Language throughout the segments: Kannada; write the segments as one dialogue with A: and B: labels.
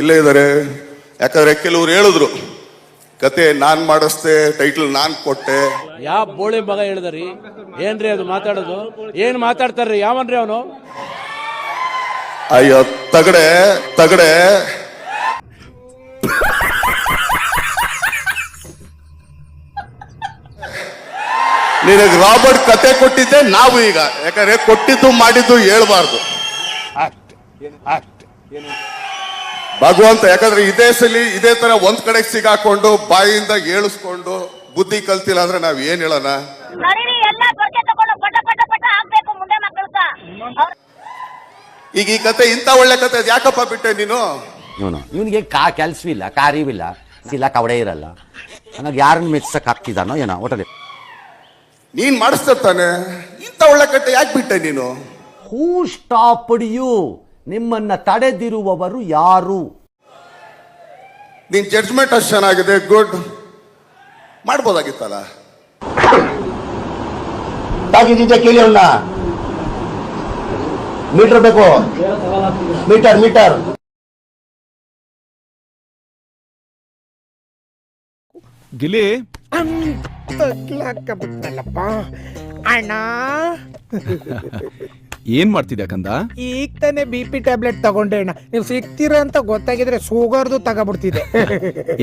A: ಇಲ್ಲೇ ಇದ್ದಾರೆ. ಯಾಕಂದ್ರೆ ಕೆಲವರು ಹೇಳಿದ್ರು ಕತೆ ನಾನ್ ಮಾಡಿಸ್ದೆ ಟೈಟಲ್ ನಾನ್ ಕೊಟ್ಟೆ.
B: ಯಾವ ಬೋಳಿ ಮಗ ಹೇಳಿದ್ರಿ? ಏನ್ರಿ ಅದು ಮಾತಾಡೋದು? ಏನ್ ಮಾತಾಡ್ತಾರ್ರಿ? ಯಾವನ್ರಿ ಅವನು?
A: ಅಯ್ಯೋ ತಗಡೆ ತಗಡೆ. ನಿನಗೆ ರಾಬರ್ಟ್ ಕತೆ ಕೊಟ್ಟಿದ್ದೆ ನಾವು ಈಗ. ಯಾಕಂದ್ರೆ ಕೊಟ್ಟಿದ್ದು ಮಾಡಿದ್ದು ಹೇಳ್ಬಾರ್ದು. ಭಗವಂತ ಯಾಕಂದ್ರೆ ಇದೇ ಸಲಿ ಇದೇ ತರ ಒಂದ್ ಕಡೆ ಸಿಗಾಕೊಂಡು ಬಾಯಿಂದ ಏಳಿಸ್ಕೊಂಡು ಬುದ್ಧಿ ಕಲ್ತಿಲ್ಲ ಅಂದ್ರೆ ನಾವ್ ಏನ್ ಹೇಳೋಣ? ಈಗ ಈ ಕತೆ ಇಂತ ಒಳ್ಳೆ ಕತೆ ಅದ್ ಯಾಕಪ್ಪ ಬಿಟ್ಟೆ ನೀನು?
C: ಇವನು ಇವನಿಗೆ ಕಾ ಕೆಲ್ಸವಿಲ್ಲ ಕಾರ್ಯವಿಲ್ಲ ಇಲ್ಲ ಕವಡೆ ಇರಲ್ಲ. ಹಂಗಾಗಿ ಯಾರನ್ನ ಮೆಚ್ಚಕ್ ಹಾಕ್ತಿದಾನೋ ಏನೋ ಒಟ್ಟಲ್ಲಿ
A: ನೀನ್ ಮಾಡಿಸ್ತಾನೆ ಇಂತ ಒಳ್ಳೆ ಕತೆ ಯಾಕೆ ಬಿಟ್ಟೆ ನೀನು?
C: ಹೂ ಸ್ಟಾಪ್ ಯು ನಿಮ್ಮನ್ನ ತಡೆದಿರುವವರು ಯಾರು?
A: ನಿನ್ ಜಡ್ಜ್ಮೆಂಟ್ ಅಷ್ಟು ಚೆನ್ನಾಗಿದೆ ಗುಡ್ ಮಾಡ್ಬೋದಾಗಿತ್ತಲ್ಲ?
D: ತಾಕಿದ್ದ ಕೇಳಿ ಅವನ್ನ ಮೀಟರ್ ಬೇಕು? Meter meter.
E: ಗಿಲಿ.
F: ಅಣ್ಣ.
E: ಏನ್ ಮಾಡ್ತಿದ್ಯಾ ಕಂದ?
F: ಈಗ ತಾನೇ ಬಿ ಪಿ ಟ್ಯಾಬ್ಲೆಟ್ ತಗೊಂಡೆ ಅಣ್ಣ. ನೀವು ಸಿಗ್ತೀರ ಅಂತ ಗೊತ್ತಾಗಿದ್ರೆ ಶುಗರ್ದು ತಗೋಬಿಡ್ತಿದೆ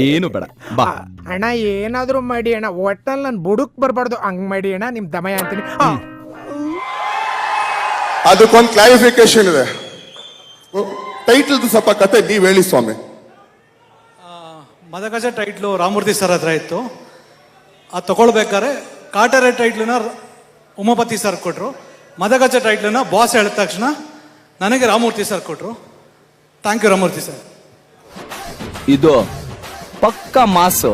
E: ಏನು ಬೇಡ ಬಾ.
F: ಆ, ಅಣ್ಣ ಏನಾದ್ರೂ ಮಾಡಿ ಅಣ್ಣ. ಒಟ್ಟಲ್ಲಿ ನನ್ ಬುಡುಕ್ ಬರ್ಬಾರ್ದು. ಹಂಗ್ ಮಾಡಿ ಅಣ್ಣ ನಿಮ್ ದಮಯ ಅಂತೀನಿ. ಆ,
A: ಅದಕ್ಕೊಂದು ಕ್ಲಾರಿಫಿಕೇಶನ್ ಇದೆ. ಟೈಟಲ್ ಸ್ವಲ್ಪ ಕತೆ ನೀವ್ ಹೇಳಿ ಸ್ವಾಮಿ.
G: ಮದಗಜ ಟೈಟ್ಲು ರಾಮೂರ್ತಿ ಸರ್ ಹತ್ರ ಇತ್ತು. ಅದು ತಗೊಳ್ಬೇಕಾದ್ರೆ ಕಾಟರೆ ಟೈಟ್ಲನ್ನ ಉಮಾಪತಿ ಸರ್ ಕೊಟ್ಟರು ಮದಗಜ ಟೈಟ್ಲನ್ನ ಬಾಸ್ ಹೇಳಿದ ತಕ್ಷಣ ನನಗೆ ರಾಮೂರ್ತಿ ಸರ್ ಕೊಟ್ಟರು ಥ್ಯಾಂಕ್ ಯು ರಾಮೂರ್ತಿ ಸರ್
E: ಇದು ಪಕ್ಕ ಮಾಸು.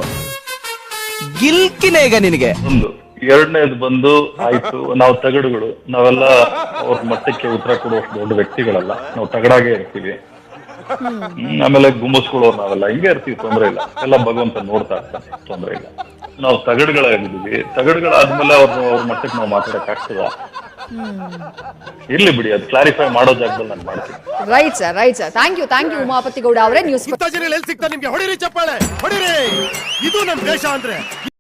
E: ಗಿಲ್ಕಿನೇ ಈಗ ನಿನಗೆ.
H: ಒಂದು ಎರಡನೇದು ಬಂದು ಆಯ್ತು. ನಾವು ತಗಡುಗಳು. ನಾವೆಲ್ಲ ಅವ್ರ ಮಟ್ಟಕ್ಕೆ ಉತ್ತರ ಕೊಡುವಷ್ಟು ದೊಡ್ಡ ವ್ಯಕ್ತಿಗಳಲ್ಲ. ನಾವು ತಗಡಾಗೆ ಇರ್ತೀವಿ. ಹ್ಮ್, ಆಮೇಲೆ ಗುಂಬಸ್ಕೊಳ್ಳೋರು ನಾವೆಲ್ಲ. ಹಿಂಗೆ ಇರ್ತೀವಿ ತೊಂದ್ರೆ ಇಲ್ಲ. ಎಲ್ಲ ಭಗವಂತ ನೋಡ್ತಾ ಇರ್ತಾನೆ. ತೊಂದ್ರೆ ಇಲ್ಲ. ನಾವು ತಗಡುಗಳಾಗಿದ್ದೀವಿ. ತಗಡುಗಳಾದ್ಮೇಲೆ ಅವ್ರ ಅವ್ರ ಮಟ್ಟಕ್ಕೆ ನಾವು ಮಾತಾಡಕ್ ಆಗ್ತದ ಇರ್ಲಿ ಬಿಡಿ ಅದು ಕ್ಲಾರಿಫೈ ಮಾಡೋ ಜಾಗದಲ್ಲಿ ನಾನು ಮಾಡ್ತೀನಿ.
I: Right sir right sir thank you thank you Umapathi Gowda ಅವರೇ. ನ್ಯೂಸ್
D: ಎಲ್ಲಿ ಸಿಗ್ತಾ ನಿಮ್ಗೆ? ಹೊಡಿರಿ ಚಪ್ಪಾಳೆ ಹೊಡಿರಿ! ಇದು ನಮ್ಮ ದೇಶ ಅಂದ್ರೆ